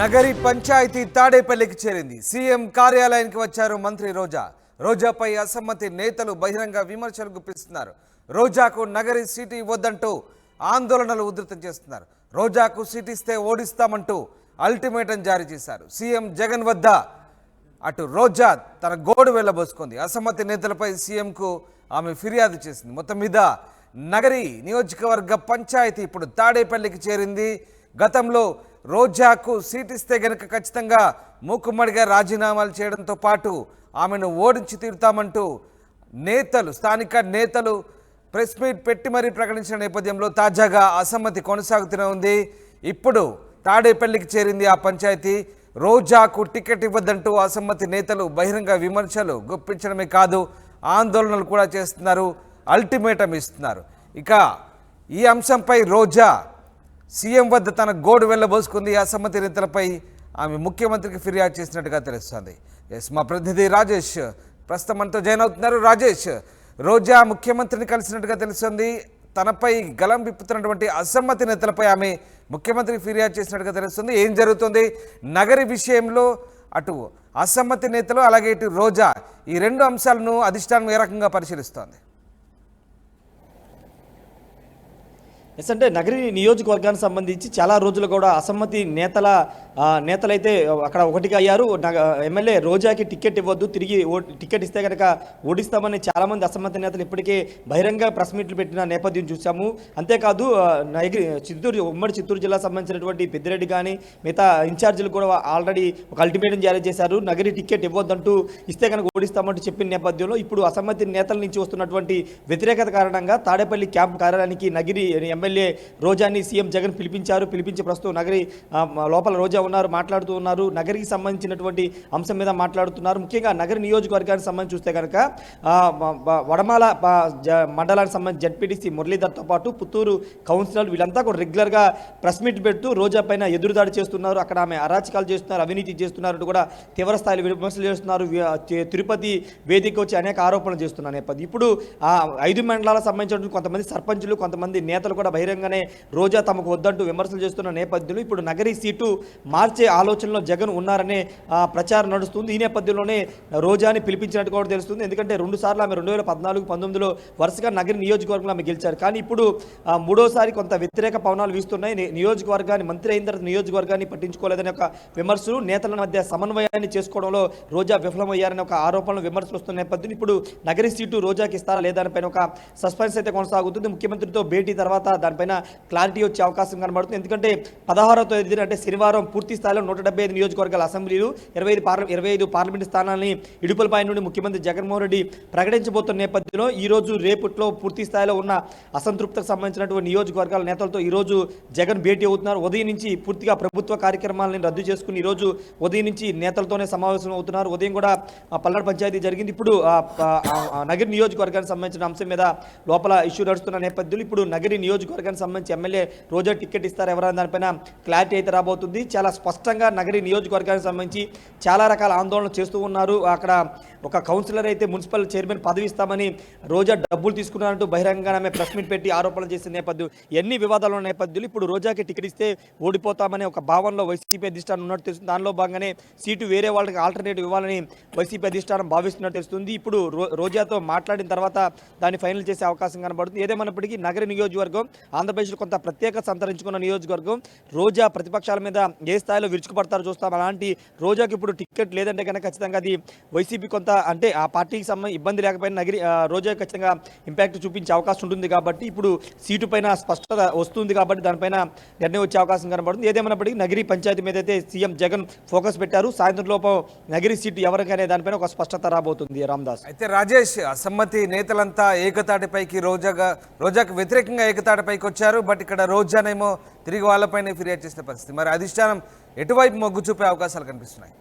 నగరి పంచాయతీ తాడేపల్లికి చేరింది. సీఎం కార్యాలయానికి వచ్చారు మంత్రి రోజా. రోజాపై అసమ్మతి నేతలు బహిరంగ విమర్శలు గుప్పిస్తున్నారు. రోజాకు నగరి సీటు ఇవ్వద్దంటూ ఆందోళనలు ఉధృతం చేస్తున్నారు. రోజాకు సీటు ఇస్తే ఓడిస్తామంటూ అల్టిమేటం జారీ చేశారు. సీఎం జగన్ వద్ద అటు రోజా తన గోడు వెళ్ళబోసుకుంది. అసమ్మతి నేతలపై సీఎంకు ఆమె ఫిర్యాదు చేసింది. మొత్తం మీద నగరి నియోజకవర్గ పంచాయతీ ఇప్పుడు తాడేపల్లికి చేరింది. గతంలో రోజాకు సీట్ ఇస్తే గనక ఖచ్చితంగా మూకుమ్మడిగా రాజీనామాలు చేయడంతో పాటు ఆమెను ఓడించి తీరుతామంటూ నేతలు స్థానిక నేతలు ప్రెస్ మీట్ పెట్టి మరీ ప్రకటించిన నేపథ్యంలో తాజాగా అసమ్మతి కొనసాగుతూనే ఉంది. ఇప్పుడు తాడేపల్లికి చేరింది ఆ పంచాయతీ. రోజాకు టికెట్ ఇవ్వద్దంటూ అసమ్మతి నేతలు బహిరంగ విమర్శలు గుప్పించడమే కాదు ఆందోళనలు కూడా చేస్తున్నారు అల్టిమేటం ఇస్తున్నారు. ఇక ఈ అంశంపై రోజా సీఎం వద్ద తన గోడు వెళ్ళబోసుకుంది అసమ్మతి నేతలపై ఆమె ముఖ్యమంత్రికి ఫిర్యాదు చేసినట్టుగా తెలుస్తోంది. ఎస్ మా ప్రతినిధి రాజేష్ ప్రస్తుతం మనతో జాయిన్ అవుతున్నారు. రాజేష్ రోజా ముఖ్యమంత్రిని కలిసినట్టుగా తెలుస్తుంది. తనపై గలం విప్పుతున్నటువంటి అసమ్మతి నేతలపై ఆమె ముఖ్యమంత్రికి ఫిర్యాదు చేసినట్టుగా తెలుస్తుంది. ఏం జరుగుతుంది? నగరి విషయంలో అటు అసమ్మతి నేతలు అలాగే ఇటు రోజా ఈ రెండు అంశాలను అధిష్టానం ఏ రకంగా పరిశీలిస్తోంది? ఎస్ అంటే నగరి నియోజకవర్గానికి సంబంధించి చాలా రోజులు కూడా అసమ్మతి నేతల నేతలైతే అక్కడ ఒకటిగా అయ్యారు. ఎమ్మెల్యే రోజాకి టికెట్ ఇవ్వద్దు తిరిగి ఓ టికెట్ ఇస్తే కనుక ఓడిస్తామని చాలామంది అసమ్మతి నేతలు ఇప్పటికే బహిరంగ ప్రెస్ మీట్లు పెట్టిన నేపథ్యం చూసాము అంతేకాదు నగరి చిత్తూరు ఉమ్మడి చిత్తూరు జిల్లా సంబంధించినటువంటి పెద్దిరెడ్డి కానీ మిగతా ఇన్ఛార్జీలు కూడా ఆల్రెడీ ఒక అల్టిమేటం జారీ చేశారు. నగరి టికెట్ ఇవ్వద్దంటూ ఇస్తే కనుక ఓడిస్తామంటూ చెప్పిన నేపథ్యంలో ఇప్పుడు అసమ్మతి నేతల నుంచి వస్తున్నటువంటి వ్యతిరేకత కారణంగా తాడేపల్లి క్యాంప్ కార్యాలయానికి నగిరి ఎమ్మెల్యే రోజాని సీఎం జగన్ పిలిపించారు పిలిపించి ప్రస్తుతం నగరి లోపల రోజా ఉన్నారు మాట్లాడుతూ ఉన్నారు. నగరికి సంబంధించినటువంటి అంశం మీద మాట్లాడుతున్నారు. ముఖ్యంగా నగరి నియోజకవర్గానికి సంబంధించి చూస్తే కనుక వడమాల మండలానికి సంబంధించి జడ్పీటీసీ మురళీధర్తో పాటు పుత్తూరు కౌన్సిలర్ వీళ్ళంతా కూడా రెగ్యులర్గా ప్రెస్ మీట్ పెడుతూ రోజా పైన ఎదురుదాడి చేస్తున్నారు. అక్కడ ఆమె అరాచకాలు చేస్తున్నారు అవినీతి చేస్తున్నారు కూడా తీవ్ర స్థాయిలో విమర్శలు చేస్తున్నారు. తిరుపతి వేదిక వచ్చి అనేక ఆరోపణలు చేస్తున్నారు నేపథ్యం. ఇప్పుడు ఐదు మండలాలకు సంబంధించిన కొంతమంది సర్పంచులు కొంతమంది నేతలు కూడా బహిరంగనే రోజా తమకు వద్దంటూ విమర్శలు చేస్తున్న నేపథ్యంలో ఇప్పుడు నగరి సీటు మార్చే ఆలోచనలో జగన్ ఉన్నారనే ప్రచారం నడుస్తుంది. ఈ నేపథ్యంలోనే రోజాని పిలిపించినట్టు కూడా తెలుస్తుంది. ఎందుకంటే రెండు సార్లు ఆమె రెండు వేల పద్నాలుగు పంతొమ్మిదిలో వరుసగా నగరి నియోజకవర్గంలో ఆమె గెలిచారు. కానీ ఇప్పుడు మూడోసారి కొంత వ్యతిరేక పవనాలు వీస్తున్నాయి. నియోజకవర్గాన్ని మంత్రి అయిన తర్వాత నియోజకవర్గాన్ని పట్టించుకోలేదనే ఒక విమర్శలు నేతల మధ్య సమన్వయాన్ని చేసుకోవడంలో రోజా విఫలమయ్యారనే ఒక ఆరోపణలు విమర్శలు వస్తున్న నేపథ్యం ఇప్పుడు నగరి సీటు రోజాకి ఇస్తారా లేదా ఒక సస్పెన్స్ అయితే కొనసాగుతుంది. ముఖ్యమంత్రితో భేటీ తర్వాత దానిపైన క్లారిటీ వచ్చే అవకాశం కనబడుతుంది. ఎందుకంటే పదహారవ తేదీన అంటే శనివారం పూర్తి స్థాయిలో నూట డెబ్బై ఐదు నియోజకవర్గాల అసెంబ్లీలు ఇరవై ఐదు పార్ల ఇరవై ఐదు పార్లమెంట్ స్థానాలని ఇడుపులపై నుండి ముఖ్యమంత్రి జగన్మోహన్ రెడ్డి ప్రకటించబోతున్న నేపథ్యంలో ఈ రోజు రేపట్లో పూర్తి స్థాయిలో ఉన్న అసంతృప్తికి సంబంధించినటువంటి నియోజకవర్గాల నేతలతో ఈ రోజు జగన్ భేటీ అవుతున్నారు. ఉదయం నుంచి పూర్తిగా ప్రభుత్వ కార్యక్రమాలను రద్దు చేసుకుని ఈ రోజు ఉదయం నుంచి నేతలతోనే సమావేశం అవుతున్నారు. ఉదయం కూడా పల్లెడు పల్నాడు పంచాయతీ జరిగింది. ఇప్పుడు నగరి నియోజకవర్గానికి సంబంధించిన అంశం మీద లోపల ఇష్యూ నడుస్తున్న నేపథ్యంలో ఇప్పుడు నగరి నియోజకవర్గానికి సంబంధించి ఎమ్మెల్యే రోజా టికెట్ ఇస్తారు ఎవరైనా దానిపైన క్లారిటీ అయితే రాబోతుంది. చాలా స్పష్టంగా నగరి నియోజకవర్గానికి సంబంధించి చాలా రకాల ఆందోళనలు చేస్తూ ఉన్నారు. అక్కడ ఒక కౌన్సిలర్ అయితే మున్సిపల్ చైర్మన్ పదవి ఇస్తామని రోజా డబ్బులు తీసుకున్నారంటూ బహిరంగంగా ఆమె ప్రెస్ మీట్ పెట్టి ఆరోపణలు చేసిన నేపథ్యం ఎన్ని వివాదాలు ఉన్న నేపథ్యంలో ఇప్పుడు రోజాకి టికెట్ ఇస్తే ఓడిపోతామనే ఒక భావనలో వైసీపీ అధిష్టానం ఉన్నట్టు తెలుస్తుంది. దానిలో భాగంగానే సీటు వేరే వాళ్ళకి ఆల్టర్నేటివ్ ఇవ్వాలని వైసీపీ అధిష్టానం భావిస్తున్నట్టు తెలుస్తుంది. ఇప్పుడు రోజాతో మాట్లాడిన తర్వాత దాన్ని ఫైనల్ చేసే అవకాశం కనబడుతుంది. ఏదేమైనప్పటికీ నగర నియోజకవర్గం ఆంధ్రప్రదేశ్లో కొంత ప్రత్యేక సంతరించుకున్న నియోజకవర్గం రోజా ప్రతిపక్షాల మీద ఏ స్థాయిలో విరుచుకుపడతారో చూస్తాం. అలాంటి రోజాకి ఇప్పుడు టికెట్ లేదంటే కనుక ఖచ్చితంగా అది వైసీపీ కొంత అంటే ఆ పార్టీకి సంబంధించి ఇబ్బంది లేకపోయినా నగిరి రోజా ఖచ్చితంగా ఇంపాక్ట్ చూపించే అవకాశం ఉంటుంది కాబట్టి ఇప్పుడు సీటు పైన స్పష్టత వస్తుంది కాబట్టి దానిపైన నిర్ణయం వచ్చే అవకాశం కనబడుతుంది. ఏదేమైనప్పటికీ నగిరి పంచాయతీ మీద అయితే సీఎం జగన్ ఫోకస్ పెట్టారు. సాయంత్రం లోపం నగిరి సీటు ఎవరికైనా దానిపైన ఒక స్పష్టత రాబోతుంది. రామ్దాస్. అయితే రాజేష్ అసమ్మతి నేతలంతా ఏకతాటిపైకి రోజాగా రోజాకు వ్యతిరేకంగా పైకి వచ్చారు బట్ ఇక్కడ రోజానేమో తిరిగి వాళ్ళపైనే ఫిర్యాదు చేసిన పరిస్థితి. మరి అధిష్టానం ఎటువైపు మొగ్గు చూపే అవకాశాలు కనిపిస్తున్నాయి?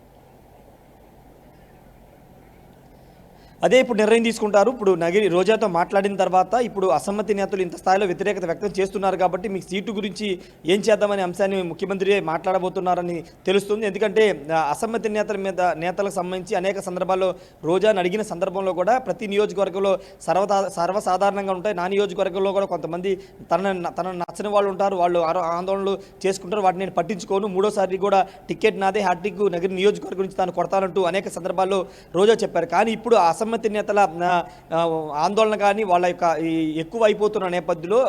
అదే ఇప్పుడు నిర్ణయం తీసుకుంటారు. ఇప్పుడు నగిరి రోజాతో మాట్లాడిన తర్వాత ఇప్పుడు అసమ్మతి నేతలు ఇంత స్థాయిలో వ్యతిరేకత వ్యక్తం చేస్తున్నారు కాబట్టి మీకు సీటు గురించి ఏం చేద్దామనే అంశాన్ని ముఖ్యమంత్రి మాట్లాడబోతున్నారని తెలుస్తుంది. ఎందుకంటే అసమ్మతి నేతల మీద నేతలకు సంబంధించి అనేక సందర్భాల్లో రోజాను అడిగిన సందర్భంలో కూడా ప్రతి నియోజకవర్గంలో సర్వదా సర్వసాధారణంగా ఉంటాయి. నా నియోజకవర్గంలో కూడా కొంతమంది తన తన నచ్చని వాళ్ళు ఉంటారు. వాళ్ళు ఆరో- ఆందోళనలు చేసుకుంటారు. వాటిని నేను పట్టించుకోను. మూడోసారి కూడా టికెట్ నాదే హ్యాట్రిక్ నగరి నియోజకవర్గం నుంచి తాను కొడతానంటూ అనేక సందర్భాల్లో రోజా చెప్పారు. కానీ ఇప్పుడు అసమ్ అసమ్మతి నేతల ఆందోళన కానీ వాళ్ళ యొక్క ఎక్కువ అయిపోతున్న నేపథ్యంలో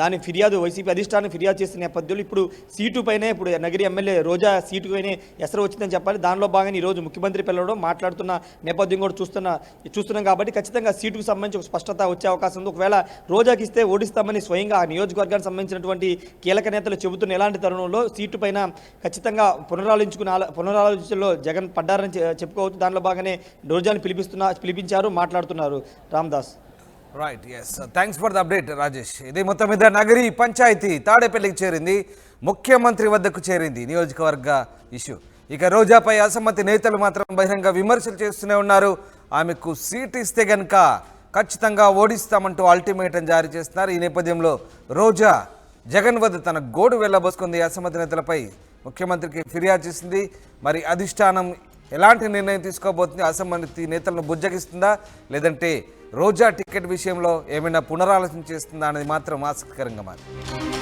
దాని ఫిర్యాదు వైసీపీ అధిష్టానం ఫిర్యాదు చేసిన నేపథ్యంలో ఇప్పుడు సీటు పైనే ఇప్పుడు నగరి ఎమ్మెల్యే రోజా సీటు పైనే ఎసరు వచ్చిందని చెప్పాలి. దానిలో భాగంగా ఈరోజు ముఖ్యమంత్రి పిల్లడం మాట్లాడుతున్న నేపథ్యం కూడా చూస్తున్న చూస్తున్నాం కాబట్టి ఖచ్చితంగా సీటుకు సంబంధించి ఒక స్పష్టత వచ్చే అవకాశం ఉంది. ఒకవేళ రోజాకి ఇస్తే ఓడిస్తామని స్వయంగా ఆ నియోజకవర్గానికి సంబంధించినటువంటి కీలక నేతలు చెబుతున్న ఎలాంటి తరుణంలో సీటు పైన ఖచ్చితంగా పునరాలోచించుకున్న పునరాలోచనలో జగన్ పడ్డారని చెప్పుకోవచ్చు. దానిలో భాగంగానే రోజాని పిలిపిస్తున్నా చూపించారు మాట్లాడుతున్నారు. Ramdas. Right yes thanks for the update Rajesh ఇది మొత్తం మీద నగరి పంచాయతీ తాడేపల్లికి చేరింది ముఖ్యమంత్రి వద్దకు చేరింది నియోజకవర్గ ఇష్యూ. ఇక రోజాపై అసమ్మతి నేతలు మాత్రం బహిరంగ విమర్శలు చేస్తూనే ఉన్నారు. ఆమెకు సీట్ ఇస్తే గనక ఖచ్చితంగా ఓడిస్తామంటూ అల్టిమేటం జారీ చేస్తున్నారు. ఈ నేపథ్యంలో రోజా జగన్ వద్ద తన గోడు వెళ్ళబోసుకుంది అసమ్మతి నేతలపై. ముఖ్యమంత్రికి ఫిర్యాదు చేసింది. మరి అధిష్టానం ఎలాంటి నిర్ణయం తీసుకోబోతుంది? అసమ్మతి నేతలను బుజ్జగిస్తుందా? లేదంటే రోజా టికెట్ విషయంలో ఏమైనా పునరాలోచన చేస్తుందా అనేది మాత్రం ఆసక్తికరంగా మారింది.